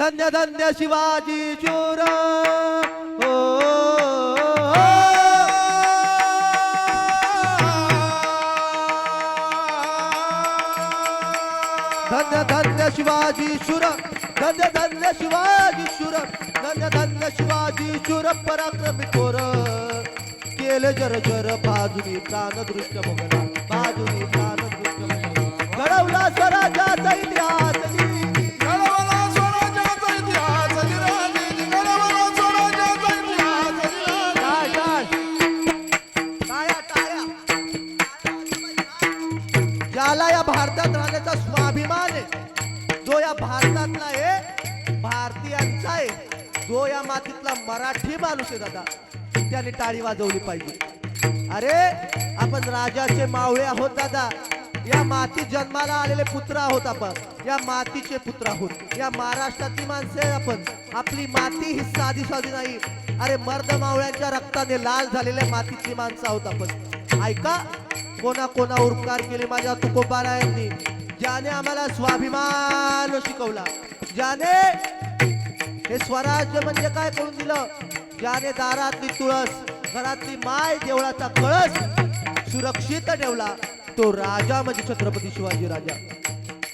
धन्य धन्य शिवाजी चोर. हो धन्य धन्य शिवाजी शुर धन्य धन्य शिवाजी शुर धन्य धन्य शिवाजी शुर पराक्रमी थोर. केले जर जर बाजूनी प्राण दृश्य मोगला बाजूनी प्राण दृश्य घडवला स्वराज्याचा इतिहास. जो या मातीतला मराठी माणूस आहे दादा. त्याने टाळी वाजवली पाहिजे. अरे आपण राजाचे मावळे आहोत दादा. या माती जन्माला आलेले पुत्र आहोत आपण. या मातीचे पुत्र आहोत. या महाराष्ट्रातली माणसे आपण. आपली माती ही साधी साधी नाही. अरे मर्द मावळ्यांच्या रक्ताने लाल झालेल्या मातीची माणसं आहोत आपण. ऐका कोणा कोणा उपकार केले माझ्या तुकोबारायांनी? ज्याने आम्हाला स्वाभिमान शिकवला. ज्याने हे स्वराज्य म्हणजे काय करून दिलं? ज्याने दारातली तुळस घरातली माय देवळाचा कळस सुरक्षित ठेवला तो राजा म्हणजे छत्रपती शिवाजी राजा.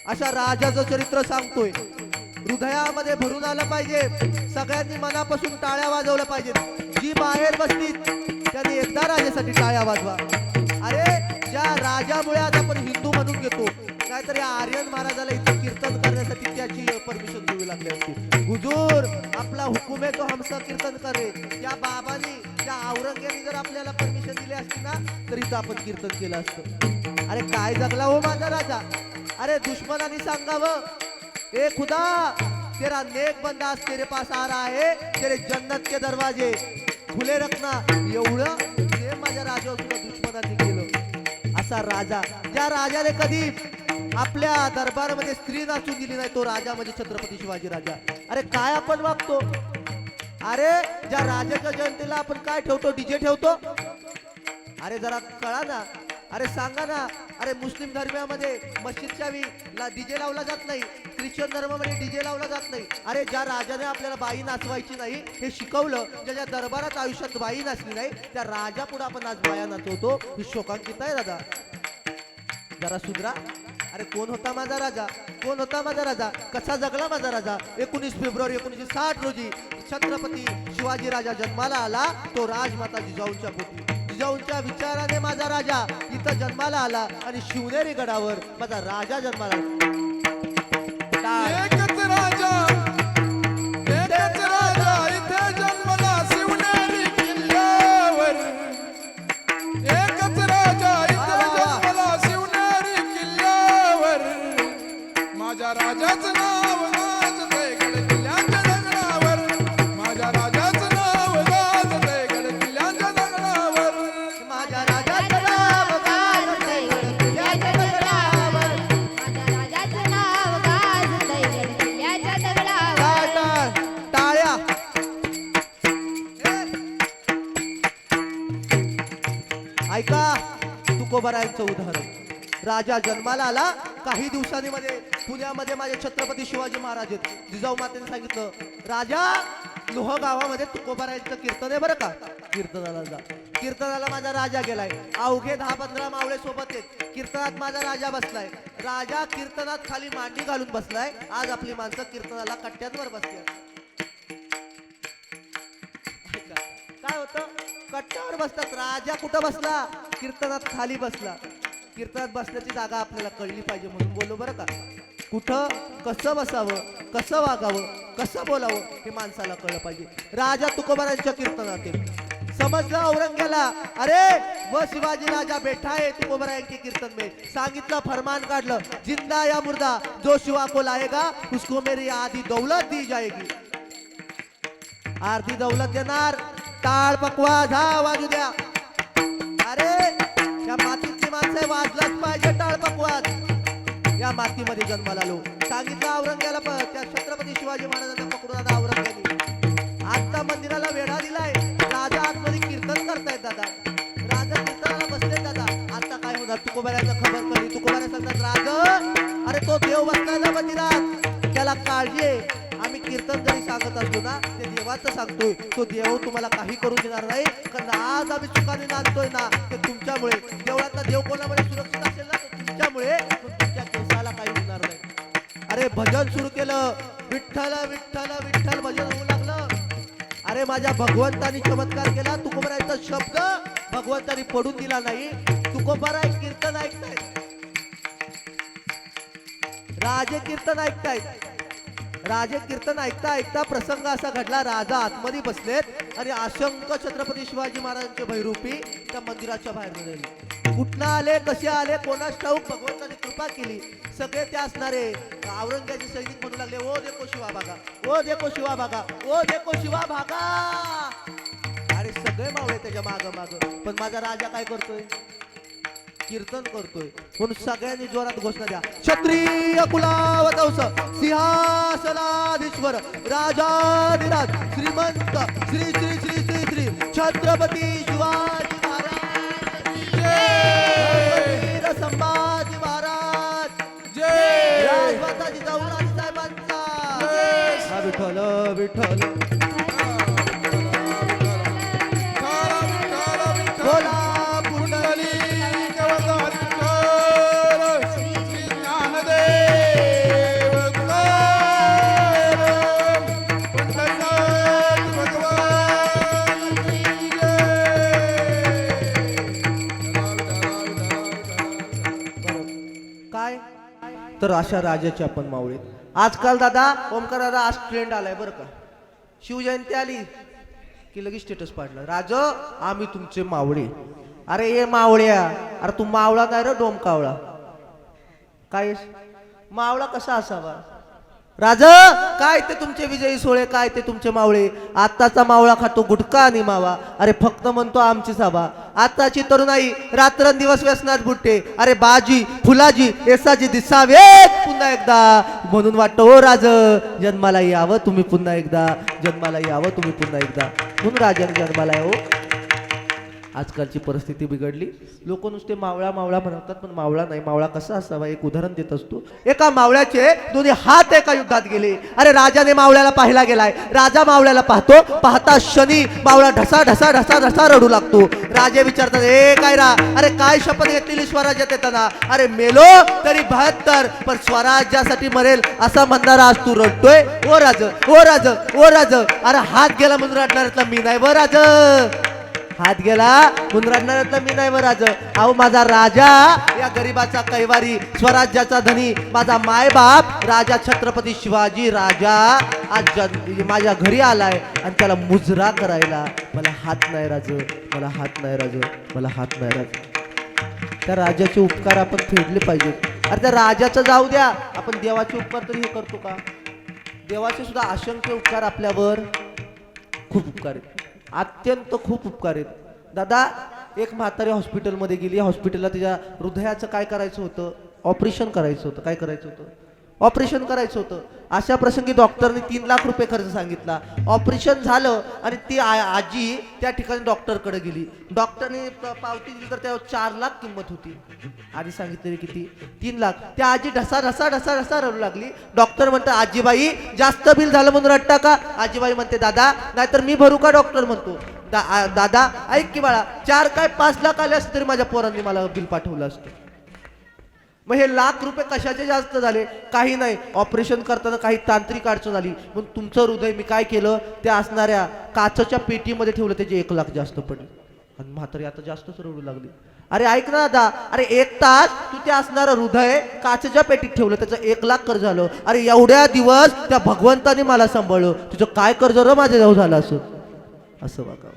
अशा राजाचं चरित्र सांगतोय. हृदयामध्ये भरून आलं पाहिजे. सगळ्यांनी मनापासून टाळ्या वाजवल्या पाहिजेत. जी बाहेर बसतील त्यांनी एकदा राजासाठी टाळ्या वाजवा. अरे ज्या राजामुळे आज आपण हिंदू म्हणून घेतो नाहीतर या आर्यन महाराजाला इथे कीर्तन करण्यासाठी त्याची परमिशन घ्यावी लागली असती. हुजूर आपला हुकुम आहे तो हमसा कीर्तन करे त्या बाबानी त्या औरंगजेबाने जर आपल्याला परमिशन दिली असती ना तर इथं आपण कीर्तन केलं असतं. अरे काय जगला हो माझा राजा? अरे दुश्मनाने सांगावं. ए खुदा तेरा नेक बंदास तेरे पास आ रहा है तेरे जन्नत के दरवाजे. खुले रखना एवढं हे माझ्या राजा सुद्धा दुश्मनांनी केलं. असा राजा ज्या राजाने कधी आपल्या दरबारामध्ये स्त्री नाचू दिली नाही तो राजा म्हणजे छत्रपती शिवाजी राजा. अरे काय आपण वागतो? अरे ज्या राजाच्या जयंतीला आपण काय ठेवतो? डीजे ठेवतो? अरे जरा कळा ना. अरे सांगा ना. अरे मुस्लिम धर्मामध्ये मस्जिदच्या ला डीजे लावला जात नाही ख्रिश्चन धर्मामध्ये डीजे लावला जात नाही. अरे ज्या राजाने आपल्याला बाई नाचवायची नाही हे शिकवलं ज्याच्या दरबारात आयुष्यात बाई नाचली नाही त्या राजा पुढे आपण आज बाया नाचवतो. ही शोकांकित आहे दादा. जरा सुधरा. अरे कोण होता माझा राजा? कोण होता माझा राजा? कसा जगला माझा राजा? एकोणीस फेब्रुवारी एकोणीसशे साठ रोजी छत्रपती शिवाजी राजा जन्माला आला. तो राजमाता जिजाऊंच्या पोटी. जिजाऊंच्या विचाराने माझा राजा इथं जन्माला आला आणि शिवनेरी गडावर माझा राजा जन्माला आला. माझ्या राजाचं नाव गाजतंय गड किल्ल्याच्या दगडावर. माझ्या राजाचं नाव गाजतंय गड किल्ल्याच्या दगडावर. माझ्या राजाचं नाव गाजतंय गड-किल्ल्याच्या दगडावर. टाळ, टाळ, टाळ्या. ऐका तुकोबरायांचं उदाहरण. राजा जन्माला आला काही दिवसांनी मध्ये पुण्यामध्ये माझे छत्रपती शिवाजी महाराज आहेत. जिजाऊ मातेने सांगितलं राजा लोह गावामध्ये तुकोबारायचं कीर्तन आहे बरं का? कीर्तनाला जा. कीर्तनाला माझा राजा गेलाय. अवघे दहा पंधरा मावळे सोबत आहेत. कीर्तनात माझा राजा बसलाय. राजा कीर्तनात खाली मांडी घालून बसलाय. आज आपली माणसं कीर्तनाला कट्ट्यांवर बसली काय होतं? कट्ट्यावर बसतात. राजा कुठं बसला? कीर्तनात खाली बसला. कीर्तनात बसण्याची जागा आपल्याला कळली पाहिजे म्हणून बोललो बरं का? कुठं कसं बसावं कसं वागावं कसं बोलावं हे माणसाला कळलं पाहिजे. राजा तुकोबारांच्या कीर्तनातील. समजलं औरंग्याला? अरे व शिवाजी राजा बेठा आहे तुकोबरा कीर्तन में सांगितलं फरमान काढलं. जिंदा या मुर्दा जो शिवा को लाएगा उसको मेरी आधी दौलत दी जाएगी. आरती दौलत देणार टाळ पकवा झा वाजू द्या. अरे या मातीची माणसं वाजला या मातीमध्ये जन्माला आलो. सांगितलं औरंग्याला पण त्या छत्रपती शिवाजी महाराजांना पकडून आता औरंग्याने. आता मंदिराला वेढा दिलाय. राजा आतमध्ये कीर्तन करतायत दादा. राजा कीर्तनाला बसले दादा. आता काय होणार? तुकोबाऱ्याचा खबर कधी तुकोबाऱ्या सांगतात राज अरे तो देव बसलाय ना मंदिरात. त्याला काळजी आम्ही कीर्तन जरी सांगत असतो ना ते देवाचं सांगतोय. तो देव तुम्हाला काही करू देणार नाही. कारण आज आम्ही चुकाने नाचतोय ना ते तुमच्यामुळे. देवळातला देव कोणामुळे सुरक्षित असेल ना तुमच्यामुळे. तुमच्या अरे भजन सुरू केलं. विठ्ठल विठ्ठल विठ्ठल भजन होऊ लागलं. अरे माझ्या भगवंतानी चमत्कार केला. तुकोबरायचा शब्द भगवंतानी पडून दिला नाही. तुकोबराय कीर्तन ऐकताय राजे कीर्तन ऐकतायत. राजे कीर्तन ऐकता ऐकता प्रसंग असा घडला. राजा आतमध्ये बसलेत आणि असंख्य छत्रपती शिवाजी महाराजांचे भैरूपी त्या मंदिराच्या बाहेर कुठला आले कसे आले कोणास ठाऊक भगवंतानी कृपा केली. सगळे ते असणारे. औरंगाचे सैनिक म्हणू लागले ओ देखो शिवा भागा ओ देखो शिवा भागा ओ देखो शिवा भागा. अरे सगळे मावळे त्याच्या माग माग. पण माझा राजा काय करतोय? कीर्तन करतोय. म्हणून सगळ्यांनी जोरात घोषणा द्या. क्षत्रिय कुलावतंस सिंहासनाधीश्वर राजाधिराज श्रीमंत श्री श्री श्री श्री श्री छत्रपती शिवाजी. विठ्ठल. तर अशा राजाचे आपण मावळीत आजकाल दादा ओमकार दादा आज ट्रेंड आलाय बरं का. शिवजयंती आली की लगेच स्टेटस पाडलं. राज आम्ही तुमचे मावळे. अरे ये मावळ्या. अरे तू मावळा नाही रे डोमकावळा. काय मावळा कसा असावा? राज काय ते तुमचे विजयी सोळे काय ते तुमचे मावळे? आत्ताचा मावळा खातो गुटखा आणि मावा. अरे फक्त म्हणतो आमची सभा. आताची तरुणाई रात्रंदिवस व्यसनात बुट्टे अरे बाजी फुलाजी एसाजी दिसावेत पुन्हा एकदा. म्हणून वाटतं ओ राज जन्माला यावं तुम्ही पुन्हा एकदा. जन्माला यावं तुम्ही पुन्हा एकदा. म्हणून राजन जन्माला यावं. आजकालची परिस्थिती बिघडली. लोक नुसते मावळा मावळा म्हणतात पण मावळा नाही. मावळा कसा असावा? एक उदाहरण देत असतो. एका मावळ्याचे दोन्ही हात एका युद्धात गेले. अरे राजाने मावळ्याला पाहिला गेलाय. राजा मावळ्याला पाहतो पाहता शनी मावळा ढसा ढसा ढसा ढसा रडू लागतो. राजे विचारतात ए काय रा? अरे काय शपथ घेतलेली स्वराज्यात येताना? अरे मेलो तरी बहात्तर पण स्वराज्यासाठी मरेल असा म्हणणारा आज तू रडतोय. ओ राज ओ राज ओ राज. अरे हात गेला म्हणून रडणाऱ्यातला मी नाही व राज. हात गेला. म्हणून मी नाही व राज अहो माझा राजा या गरीबाचा कैवारी स्वराज्याचा धनी माझा मायबाप राजा छत्रपती शिवाजी राजा आज माझ्या घरी आलाय आणि त्याला मुजरा करायला. मला हात नाही राज मला हात नाही राज मला हात नाही राज. त्या राजाचे उपकार आपण फेडले पाहिजेत. अरे त्या राजाचं जाऊ द्या. आपण देवाचे उपकार तरी हे करतो का? देवाचे सुद्धा असंख्य उपकार आपल्यावर खूप उपकार आहेत. अत्यंत खूप उपकार आहेत. दादा एक म्हातारी हॉस्पिटलमध्ये गेली. हॉस्पिटलला तिच्या हृदयाचं काय करायचं होतं? ऑपरेशन करायचं होतं. काय करायचं होतं? ऑपरेशन करायचं होतं. अशा प्रसंगी डॉक्टरने तीन लाख रुपये खर्च सांगितला. ऑपरेशन झालं आणि ती आजी त्या ठिकाणी डॉक्टरकडे गेली. डॉक्टरने प- पावती दिली तर त्यावर चार लाख किंमत होती. आधी सांगितलेली किती? तीन लाख. त्या आजी ढसा ढसा ढसा ढसा रडू लागली. डॉक्टर म्हणतात आजीबाई जास्त बिल झालं म्हणून रडता का? आजीबाई म्हणते दादा नाहीतर मी भरू का? डॉक्टर म्हणतो दा दादा ऐक की बाळा चार काय पाच लाख आले असते तरी माझ्या पोरांनी मला बिल पाठवलं असतं. मग हे लाख रुपये कशाचे जास्त झाले? काही नाही. ऑपरेशन करताना काही तांत्रिक अडचण झाली म्हणून तुमचं हृदय मी काय केलं? त्या असणाऱ्या काचच्या पेटीमध्ये ठेवलं त्याचे एक लाख जास्त पडले. आणि म्हातारी आता जास्तच रडू लागली. अरे ऐक ना दादा. अरे एक तास तू ते असणारं हृदय काचेच्या पेटीत ठेवलं त्याचं एक लाख कर्ज झालं. अरे एवढ्या दिवस त्या भगवंताने मला सांभाळलं. तुझं काय कर्ज र माझ्या जाऊ झालं असं? असं बघा